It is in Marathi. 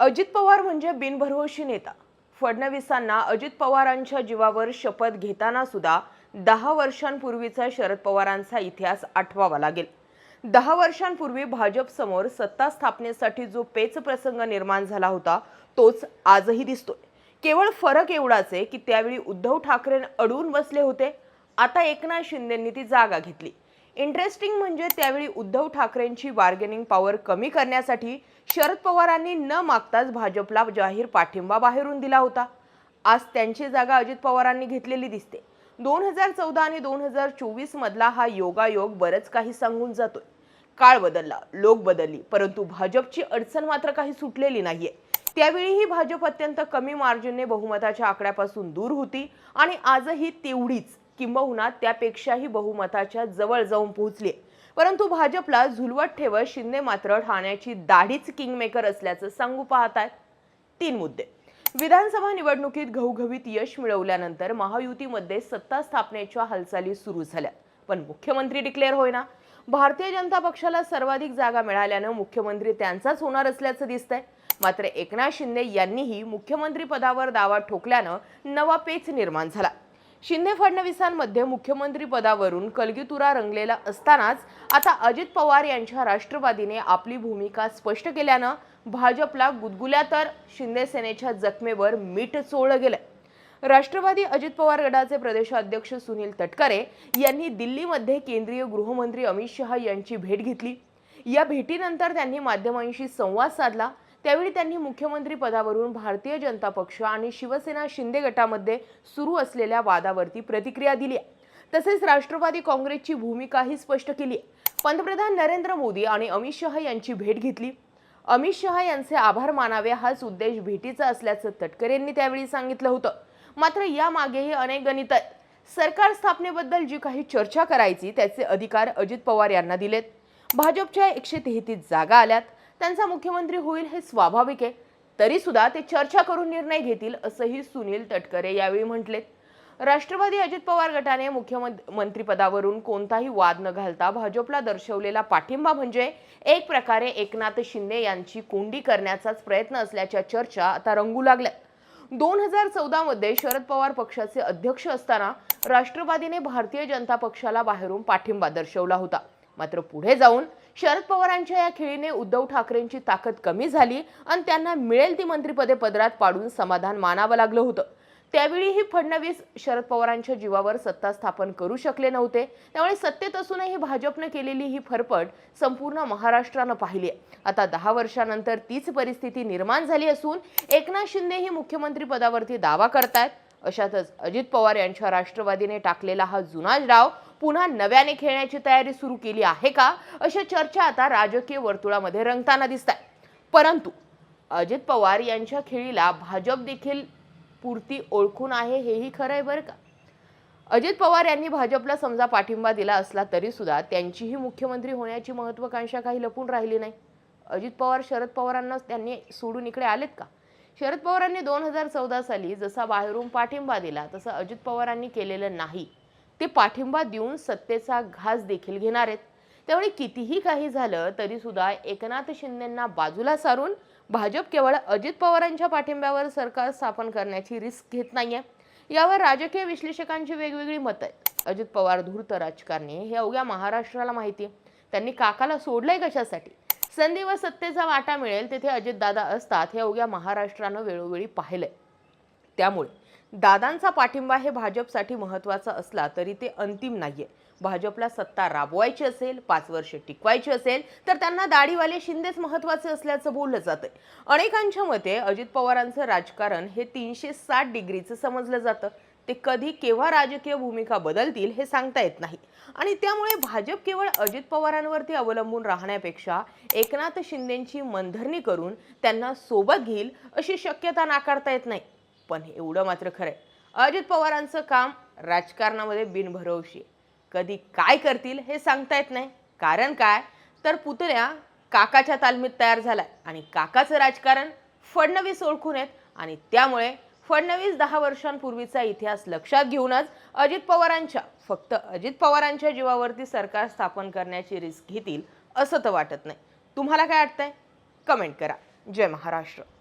अजित पवार म्हणजे बिनभरवशी नेता. फडणवीसांना अजित पवारांच्या जीवावर शपथ घेताना सुद्धा दहा वर्षांपूर्वीचा शरद पवारांचा इतिहास आठवावा लागेल. दहा वर्षांपूर्वी भाजपसमोर सत्ता स्थापनेसाठी जो पेच प्रसंग निर्माण झाला होता तोच आजही दिसतोय. केवळ फरक एवढाच आहे की त्यावेळी उद्धव ठाकरे अडून बसले होते. आता एकनाथ शिंदेंनी ती जागा घेतली. इंटरेस्टिंग म्हणजे त्यावेळी उद्धव ठाकरेंची बार्गेनिंग पॉवर कमी करण्यासाठी शरद पवारांनी न मागताच भाजपला जाहीर पाठिंबा बाहेरून दिला होता. आज त्यांची जागा अजित पवारांनी घेतलेली दिसते. दोन हजार चौदा आणि दोन हजार चोवीस मधला हा योगायोग बरंच काही सांगून जातोय. काळ बदलला लोक बदलली परंतु भाजपची अडचण मात्र काही सुटलेली नाहीये. त्यावेळीही भाजप अत्यंत कमी मार्जिनने बहुमताच्या आकड्यापासून दूर होती आणि आजही तेवढीच किंबहुना त्यापेक्षाही बहुमताच्या जवळ जाऊन पोहोचली परंतु भाजपला झुलवत ठेवत शिंदे मात्र ठाण्याची दाढीच किंगमेकर असल्याचं सांगू पाहतायत. तीन मुद्दे. विधानसभा निवडणुकीत घवघवीत यश मिळवल्यानंतर महायुतीमध्ये सत्ता स्थापनेच्या हालचाली सुरू झाल्या. पण मुख्यमंत्री डिक्लेअर होईना. भारतीय जनता पक्षाला सर्वाधिक जागा मिळाल्यानं मुख्यमंत्री त्यांचाच होणार असल्याचं दिसतंय. मात्र एकनाथ शिंदे यांनीही मुख्यमंत्री पदावर दावा ठोकल्यानं नवा पेच निर्माण झाला. शिंदे फडणवीसांमध्ये मुख्यमंत्री पदावरून कलगीतुरा रंगलेला असतानाच आता अजित पवार यांच्या राष्ट्रवादीने आपली भूमिका स्पष्ट केल्यानं भाजपला गुदगुल्या तर शिंदे सेनेच्या जखमेवर मीठ चोळलं गेलंय. राष्ट्रवादी अजित पवार गटाचे प्रदेशाध्यक्ष सुनील तटकरे यांनी दिल्लीमध्ये केंद्रीय गृहमंत्री अमित शहा यांची भेट घेतली. या भेटीनंतर त्यांनी माध्यमांशी संवाद साधला त्यावेळी त्यांनी मुख्यमंत्री पदावरून भारतीय जनता पक्ष आणि शिवसेना शिंदे गटामध्ये सुरू असलेल्या वादावरती प्रतिक्रिया दिली. आहे. तसेच राष्ट्रवादी काँग्रेसची भूमिकाही स्पष्ट केली. पंतप्रधान नरेंद्र मोदी आणि अमित शहा यांची भेट घेतली. अमित शहा यांचे आभार मानावे हाच उद्देश भेटीचा असल्याचं तटकरेंनी त्यावेळी सांगितलं होतं. मात्र यामागेही अनेक गणित आहेत. सरकार स्थापनेबद्दल जी काही चर्चा करायची त्याचे अधिकार अजित पवार यांना दिलेत. भाजपच्या एकशे तेहतीस जागा आल्यात. त्यांचा मुख्यमंत्री होईल हे स्वाभाविक आहे. तरी सुद्धा ते चर्चा करून निर्णय घेतील असंही सुनील तटकरे यावेळी म्हटले. राष्ट्रवादी अजित पवार गटाने मुख्यमंत्रीपदावरून कोणताही वाद न घालता भाजपला दर्शवलेला पाठिंबा म्हणजे एक प्रकारे एकनाथ शिंदे यांची कोंडी करण्याचाच प्रयत्न असल्याच्या चर्चा आता रंगू लागल्या. दोन हजार चौदामध्ये शरद पवार पक्षाचे अध्यक्ष असताना राष्ट्रवादीने भारतीय जनता पक्षाला बाहेरून पाठिंबा दर्शवला होता. मात्र पुढे जाऊन शरद पवारांच्या या खेळीने उद्धव ठाकरेंची ताकद कमी झाली आणि त्यांना मिळेल ती मंत्रिपदे पदरात पाडून समाधान मानावं लागलं होतं. त्यावेळीही फडणवीस शरद पवारांच्या जीवावर सत्ता स्थापन करू शकले नव्हते. त्यामुळे सत्तेत असूनही भाजपनं केलेली ही फरफट संपूर्ण महाराष्ट्रानं पाहिली आहे. आता दहा वर्षानंतर तीच परिस्थिती निर्माण झाली असून एकनाथ शिंदे ही मुख्यमंत्री पदावरती दावा करतायत. अशातच अजित पवार यांच्या राष्ट्रवादीने टाकलेला हा जुना डाव पुन्हा नव्याने खेळण्याची तयारी सुरू केली आहे का? अशा चर्चा आता राजकीय वर्तुळामध्ये रंगताना दिसत आहे परंतु अजित पवार यांच्या खेळीला भाजप देखील पुरती ओळखून आहे हेही खरं आहे बरं का? अजित पवार यांनी भाजपला समजा पाठिंबा दिला असला तरी सुद्धा त्यांचीही मुख्यमंत्री होण्याची महत्वाकांक्षा काही लपून राहिली नाही. अजित पवार शरद पवारांना त्यांनी सोडून इकडे आलेत का? शरद पवारांनी दोन हजार चौदा साली जसा बाहेरून पाठिंबा दिला तसं अजित पवारांनी केलेलं नाही. ते पाठिंबा देऊन सत्तेचा घास देखील घेणार आहेत. त्यामुळे कितीही काही झालं तरी सुद्धा एकनाथ शिंदेंना बाजूला सारून भाजप केवळ अजित पवारांच्या पाठिंब्यावर सरकार स्थापन करण्याची रिस्क घेत नाहीये. यावर राजकीय विश्लेषकांची वेगवेगळी मतं आहेत. अजित पवार धूर्त राजकारणी हे अवघ्या महाराष्ट्राला माहिती आहे. त्यांनी काकाला सोडलंय कशासाठी? संधी व सत्तेचा वाटा मिळेल तेथे अजितदादा असतात हे अवघ्या महाराष्ट्रानं वेळोवेळी पाहिलंय. त्यामुळे दादांचा पाठिंबा हे भाजपसाठी महत्त्वाचा असला तरी ते अंतिम नाहीये. भाजपला सत्ता राबवायची असेल पाच वर्ष टिकवायची असेल तर त्यांना दाढीवाले शिंदेच महत्त्वाचे असल्याचं बोललं जातं अनेकांच्या मते अजित पवारांचं राजकारण हे तीनशे साठ डिग्रीचं समजलं जातं. ते कधी केव्हा राजकीय भूमिका बदलतील हे सांगता येत नाही. आणि त्यामुळे भाजप केवळ अजित पवारांवरती अवलंबून राहण्यापेक्षा एकनाथ शिंदेंची मनधरणी करून त्यांना सोबत घेईल अशी शक्यता नाकारता येत नाही. पण एवढं मात्र खरंय. अजित पवारांचं काम राजकारणामध्ये बिनभरवशी कधी काय करतील हे सांगता येत नाही. कारण काय? तर पुतण्या काकाच्या तालमीत तयार झालाय आणि काकाचं राजकारण फडणवीस ओळखून येत आणि त्यामुळे फडणवीस दहा वर्षांपूर्वीचा इतिहास लक्षात घेऊनच अजित पवारांच्या फक्त अजित पवारांच्या जीवावरती सरकार स्थापन करण्याची रिस्क घेतील असं तर वाटत नाही. तुम्हाला काय वाटतंय? कमेंट करा. जय महाराष्ट्र.